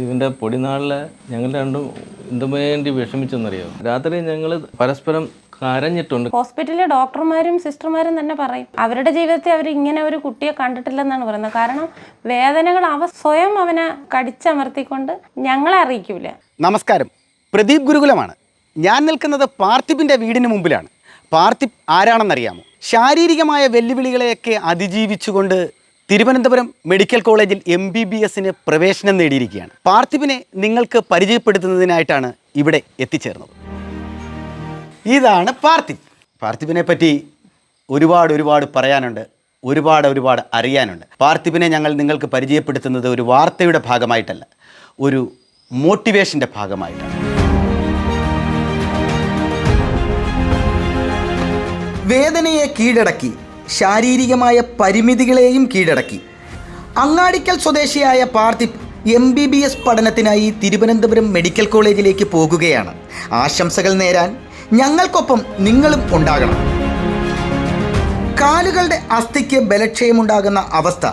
ഇവന്റെ പൊടിനാളിൽ ഞങ്ങൾ രണ്ടും എന്തുവേണ്ടി വിഷമിച്ചെന്നറിയോ? രാത്രി ഞങ്ങൾ പരസ്പരം കരഞ്ഞിട്ടുണ്ട്. ഹോസ്പിറ്റലിലെ ഡോക്ടർമാരും സിസ്റ്റർമാരും തന്നെ പറയും അവരുടെ ജീവിതത്തിൽ അവർ ഇങ്ങനെ ഒരു കുട്ടിയെ കണ്ടിട്ടില്ലെന്നാണ് പറയുന്നത്. കാരണം വേദനകൾ അവ സ്വയം അവനെ കടിച്ചമർത്തിക്കൊണ്ട് ഞങ്ങളെ അറിയിക്കൂല. നമസ്കാരം. പ്രദീപ് ഗുരുകുലമാണ്. ഞാൻ നിൽക്കുന്നത് പാർത്ഥിബിന്റെ വീടിന് മുമ്പിലാണ്. പാർത്ഥിബ് ആരാണെന്നറിയാമോ? ശാരീരികമായ വെല്ലുവിളികളെയൊക്കെ അതിജീവിച്ചുകൊണ്ട് തിരുവനന്തപുരം മെഡിക്കൽ കോളേജിൽ എം ബി ബി എസിന് പ്രവേശനം നേടിയിരിക്കുകയാണ്. പാർത്ഥിവിനെ നിങ്ങൾക്ക് പരിചയപ്പെടുത്തുന്നതിനായിട്ടാണ് ഇവിടെ എത്തിച്ചേർന്നത്. ഇതാണ് പാർത്ഥിവ്. പാർത്ഥിവിനെ പറ്റി ഒരുപാട് ഒരുപാട് പറയാനുണ്ട്. ഒരുപാട് ഒരുപാട് അറിയാനുണ്ട്. പാർത്ഥിവിനെ ഞങ്ങൾ നിങ്ങൾക്ക് പരിചയപ്പെടുത്തുന്നത് ഒരു വാർത്തയുടെ ഭാഗമായിട്ടല്ല ഒരു മോട്ടിവേഷന്റെ ഭാഗമായിട്ടാണ്. വേദനയെ കീഴടക്കി ശാരീരികമായ പരിമിതികളെയും കീഴടക്കി. അങ്ങാടിക്കൽ സ്വദേശിയായ Parthip M B B S പഠനത്തിനായി തിരുവനന്തപുരം മെഡിക്കൽ കോളേജിലേക്ക് പോകുകയാണ്. ആശംസകൾ നേരാൻ ഞങ്ങൾക്കൊപ്പം നിങ്ങളും ഉണ്ടാകണം. കാലുകളുടെ അസ്ഥിക്ക് ബലക്ഷയമുണ്ടാകുന്ന അവസ്ഥ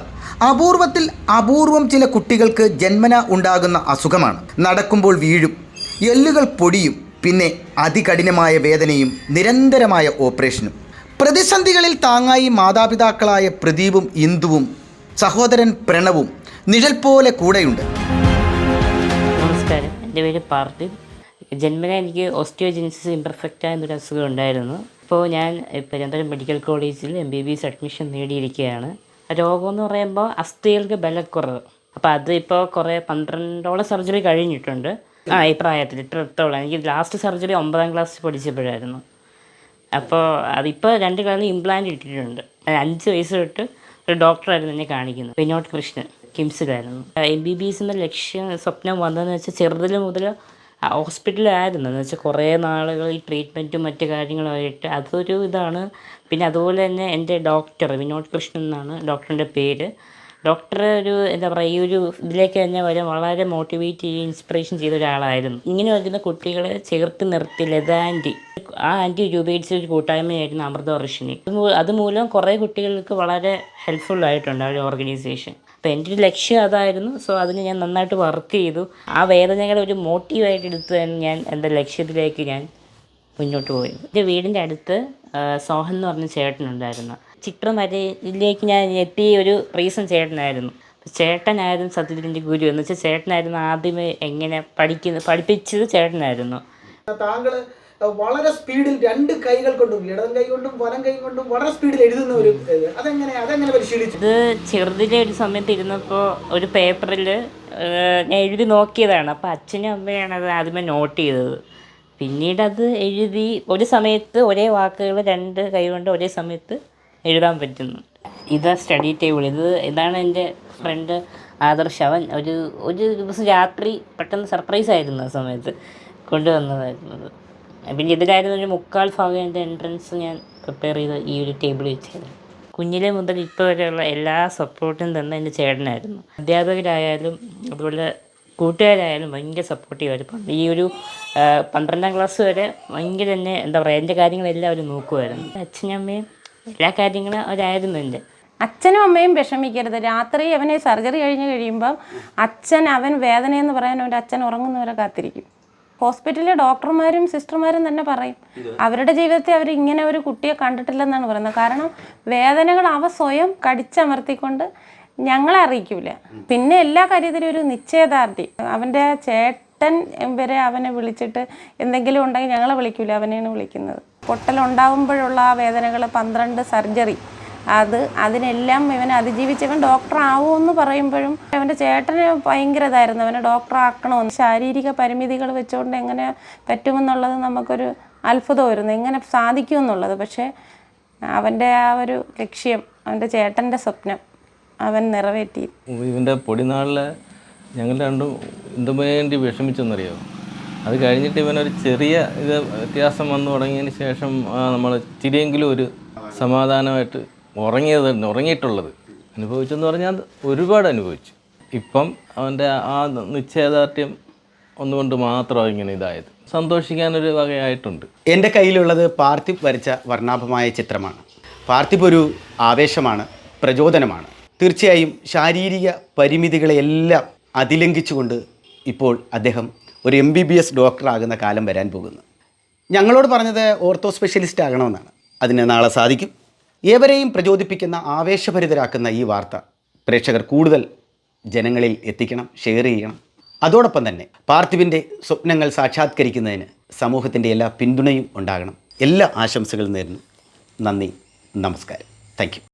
അപൂർവത്തിൽ അപൂർവം ചില കുട്ടികൾക്ക് ജന്മന ഉണ്ടാകുന്ന അസുഖമാണ്. നടക്കുമ്പോൾ വീഴും എല്ലുകൾ പൊടിയും പിന്നെ അതികഠിനമായ വേദനയും നിരന്തരമായ ഓപ്പറേഷനും. പ്രതിസന്ധികളിൽ താങ്ങായി മാതാപിതാക്കളായ പ്രദീപും ഇന്ദുവും സഹോദരൻ പ്രണവും നിഴൽ പോലെ കൂടെയുണ്ട്. നമസ്കാരം. എന്റെ പേര് പാർത്ഥിവ് ജന്മന എനിക്ക് ഓസ്റ്റിയോജെനിസിസ് ഇംപെർഫെക്റ്റ എന്നൊരു അസുഖം ഉണ്ടായിരുന്നു. ഇപ്പോൾ ഞാൻ പെരുന്തരം മെഡിക്കൽ കോളേജിൽ M B B S admission നേടിയിരിക്കുകയാണ്. രോഗം എന്ന് പറയുമ്പോൾ അസ്ഥികൾക്ക് ബലക്കുറവ്. അപ്പോൾ അത് ഇപ്പോൾ കുറേ പന്ത്രണ്ടോളം സർജറി കഴിഞ്ഞിട്ടുണ്ട്. ആ ഈ പ്രായത്തിൽ ഇത്രത്തോളം. എനിക്ക് ലാസ്റ്റ് സർജറി ഒമ്പതാം ക്ലാസ് പഠിച്ചപ്പോഴായിരുന്നു. അപ്പോൾ അതിപ്പോൾ രണ്ട് കാലം ഇംപ്ലാന്റ് ഇട്ടിട്ടുണ്ട്. അഞ്ച് വയസ്സ് തൊട്ട് ഒരു ഡോക്ടറായിരുന്നു എന്നെ കാണിക്കുന്നത്. വിനോദ് കൃഷ്ണൻ കിംസിലായിരുന്നു. എം ബി ബി എസിന്റെ ലക്ഷ്യം സ്വപ്നം വന്നതെന്ന് വെച്ചാൽ ചെറുതിൽ മുതൽ ഹോസ്പിറ്റലായിരുന്നു എന്ന് വെച്ചാൽ കുറേ നാളുകൾ ഈ ട്രീറ്റ്മെന്റും മറ്റു കാര്യങ്ങളുമായിട്ട് അതൊരു ഇതാണ്. പിന്നെ അതുപോലെ തന്നെ എന്റെ ഡോക്ടർ വിനോദ് കൃഷ്ണൻ എന്നാണ് ഡോക്ടറിന്റെ പേര്. ഡോക്ടർ ഒരു എന്താ പറയുക ഈ ഒരു ഇതിലേക്ക് തന്നെ വരെ വളരെ മോട്ടിവേറ്റ് ചെയ്യുകയും ഇൻസ്പിറേഷൻ ചെയ്ത ഒരാളായിരുന്നു. ഇങ്ങനെ വരുന്ന കുട്ടികളെ ചേർത്ത് നിർത്തി ലത ആന്റി. ആ ആന്റി രൂപീകരിച്ച ഒരു കൂട്ടായ്മയായിരുന്നു അമൃത വർഷിനി. അതുമൂലം കുറേ കുട്ടികൾക്ക് വളരെ ഹെൽപ്ഫുൾ ആയിട്ടുണ്ട് ആ ഒരു ഓർഗനൈസേഷൻ അപ്പോൾ എന്റെ ഒരു ലക്ഷ്യം അതായിരുന്നു. സോ അതിന് ഞാൻ നന്നായിട്ട് വർക്ക് ചെയ്തു. ആ വേദനകളെ ഒരു മോട്ടീവായിട്ട് എടുത്ത് തന്നെ ഞാൻ എന്റെ ലക്ഷ്യത്തിലേക്ക് ഞാൻ മുന്നോട്ട് പോയി. എന്റെ വീടിന്റെ അടുത്ത് സോഹൻ എന്ന് പറഞ്ഞ ചേട്ടനുണ്ടായിരുന്നു ചിത്രം വരയിലേക്ക് ഞാൻ എത്തിയ ഒരു റീസൺ ചേട്ടനായിരുന്നു. ചേട്ടനായിരുന്നു സത്യത്തിന്റെ ഗുരു എന്ന് വെച്ചാൽ ചേട്ടനായിരുന്നു ആദ്യമേ എങ്ങനെ പഠിക്കുന്നത് പഠിപ്പിച്ചത് ചേട്ടനായിരുന്നു. താങ്കൾ വളരെ സ്പീഡിൽ രണ്ട് കൈകൾ കൊണ്ടും ഇടം കൈ കൊണ്ടും വലം കൈ കൊണ്ടും വളരെ സ്പീഡിൽ എഴുതുന്ന ഒരു. അതെങ്ങനെ അതെങ്ങനെ പരിശീലിച്ചു? ഇത് ചെറുതിലെ ഒരു സമയത്ത് ഇരുന്നപ്പോൾ ഒരു പേപ്പറിൽ ഞാൻ എഴുതി നോക്കിയതാണ്. അപ്പോൾ അച്ഛനും അമ്മയാണ് അത് ആദ്യമേ നോട്ട് ചെയ്തത്. പിന്നീട് അത് എഴുതി ഒരു സമയത്ത് ഒരേ വാക്കുകൾ രണ്ട് കൈ കൊണ്ട് ഒരേ സമയത്ത് എഴുതാൻ പറ്റുന്നു. ഇതാ സ്റ്റഡി ടേബിൾ ഇത് ഇതാണ് എന്റെ ഫ്രണ്ട് ആദർശ്. അവൻ ഒരു ഒരു ദിവസം രാത്രി പെട്ടെന്ന് സർപ്രൈസ് ആയിരുന്നു ആ സമയത്ത്. കൊണ്ടുവന്നതായിരുന്നത് പിന്നെ ഇതിലായിരുന്നു ഒരു മുക്കാൽ ഭാഗം എന്റെ എൻട്രൻസ് ഞാൻ പ്രിപ്പയർ ചെയ്ത് ഈ ഒരു ടേബിൾ വെച്ചായിരുന്നു കുഞ്ഞിലെ മുതൽ ഇപ്പോൾ വരെയുള്ള എല്ലാ സപ്പോർട്ടും തന്നെ എന്റെ ചേട്ടനായിരുന്നു. അധ്യാപകരായാലും അതുപോലെ കൂട്ടുകാരായാലും ഭയങ്കര സപ്പോർട്ടീവായിരുന്നു ഈ ഒരു പന്ത്രണ്ടാം ക്ലാസ് വരെ ഭയങ്കര തന്നെ എന്താ പറയുക എന്റെ കാര്യങ്ങളെല്ലാം അവർ നോക്കുമായിരുന്നു അച്ഛനും അമ്മയും എല്ലാ കാര്യങ്ങളും അവരായിരുന്നു എന്റെ അച്ഛനും അമ്മയും വിഷമിക്കരുത്. രാത്രി അവനെ സർജറി കഴിഞ്ഞ് കഴിയുമ്പം അച്ഛൻ അവൻ വേദനയെന്ന് പറയാൻ അവന്റെ അച്ഛൻ ഉറങ്ങുന്നവരെ കാത്തിരിക്കും. ഹോസ്പിറ്റലിലെ ഡോക്ടർമാരും സിസ്റ്റർമാരും തന്നെ പറയും. അവരുടെ ജീവിതത്തിൽ അവർ ഇങ്ങനെ ഒരു കുട്ടിയെ കണ്ടിട്ടില്ലെന്നാണ് പറയുന്നത്. കാരണം വേദനകൾ അവ സ്വയം കടിച്ചമർത്തിക്കൊണ്ട് ഞങ്ങളെ അറിയിക്കൂല. പിന്നെ എല്ലാ കാര്യത്തിലും ഒരു നിശ്ചയദാർഢ്യം. അവന്റെ ചേട്ടൻ വരെ അവനെ വിളിച്ചിട്ട് എന്തെങ്കിലും ഉണ്ടെങ്കിൽ ഞങ്ങളെ വിളിക്കൂല. അവനെയാണ് വിളിക്കുന്നത്. പൊട്ടലുണ്ടാവുമ്പോഴുള്ള ആ വേദനകൾ പന്ത്രണ്ട് സർജറി. അത് അതിനെല്ലാം ഇവൻ അതിജീവിച്ചവൻ ഡോക്ടർ ആവുമെന്ന് പറയുമ്പോഴും അവന്റെ ചേട്ടന് ഭയങ്കര ഇതായിരുന്നു. അവനെ ഡോക്ടർ ആക്കണമെന്ന് ശാരീരിക പരിമിതികൾ വെച്ചുകൊണ്ട് എങ്ങനെ പറ്റുമെന്നുള്ളത് നമുക്കൊരു അത്ഭുതമായിരുന്നു. എങ്ങനെ സാധിക്കുമെന്നുള്ളത്. പക്ഷേ അവന്റെ ആ ഒരു ലക്ഷ്യം അവന്റെ ചേട്ടന്റെ സ്വപ്നം അവൻ നിറവേറ്റി. ഇവന്റെ പൊടിനാളിൽ ഞങ്ങൾ രണ്ടും എന്തുവേണ്ടി വിഷമിച്ചെന്നറിയോ? അത് കഴിഞ്ഞിട്ട് ഇവനൊരു ചെറിയ ഇത് വ്യത്യാസം വന്നു തുടങ്ങിയതിന് ശേഷം നമ്മൾ ഇച്ചിരിയെങ്കിലും ഒരു സമാധാനമായിട്ട് ഉറങ്ങിയത് ഉറങ്ങിയിട്ടുള്ളത്. അനുഭവിച്ചെന്ന് പറഞ്ഞാൽ ഒരുപാട് അനുഭവിച്ചു. ഇപ്പം അവന്റെ ആ നിശ്ചയദാർഢ്യം ഒന്നുകൊണ്ട് മാത്രമാണ് ഇങ്ങനെ ഇതായത്. സന്തോഷിക്കാനൊരു വകയായിട്ടുണ്ട്. എന്റെ കയ്യിലുള്ളത് പാർത്ഥിപ് വരച്ച വർണാഭമായ ചിത്രമാണ്. പാർത്ഥിപ് ഒരു ആവേശമാണ് പ്രചോദനമാണ്. തീർച്ചയായും ശാരീരിക പരിമിതികളെയെല്ലാം അതിലംഘിച്ചുകൊണ്ട് ഇപ്പോൾ അദ്ദേഹം ഒരു എം ബി ബി എസ് ഡോക്ടറാകുന്ന കാലം വരാൻ പോകുന്നു. ഞങ്ങളോട് പറഞ്ഞത് ഓർത്തോ സ്പെഷ്യലിസ്റ്റ് ആകണമെന്നാണ്. അതിന് നാളെ സാധിക്കും. ഏവരെയും പ്രചോദിപ്പിക്കുന്ന ആവേശഭരിതരാക്കുന്ന ഈ വാർത്ത പ്രേക്ഷകർ കൂടുതൽ ജനങ്ങളിൽ എത്തിക്കണം ഷെയർ ചെയ്യണം. അതോടൊപ്പം തന്നെ പാർത്ഥിവിന്റെ സ്വപ്നങ്ങൾ സാക്ഷാത്കരിക്കുന്നതിന് സമൂഹത്തിന്റെ എല്ലാ പിന്തുണയും ഉണ്ടാകണം. എല്ലാ ആശംസകളും നേരുന്നു. നന്ദി നമസ്കാരം. താങ്ക്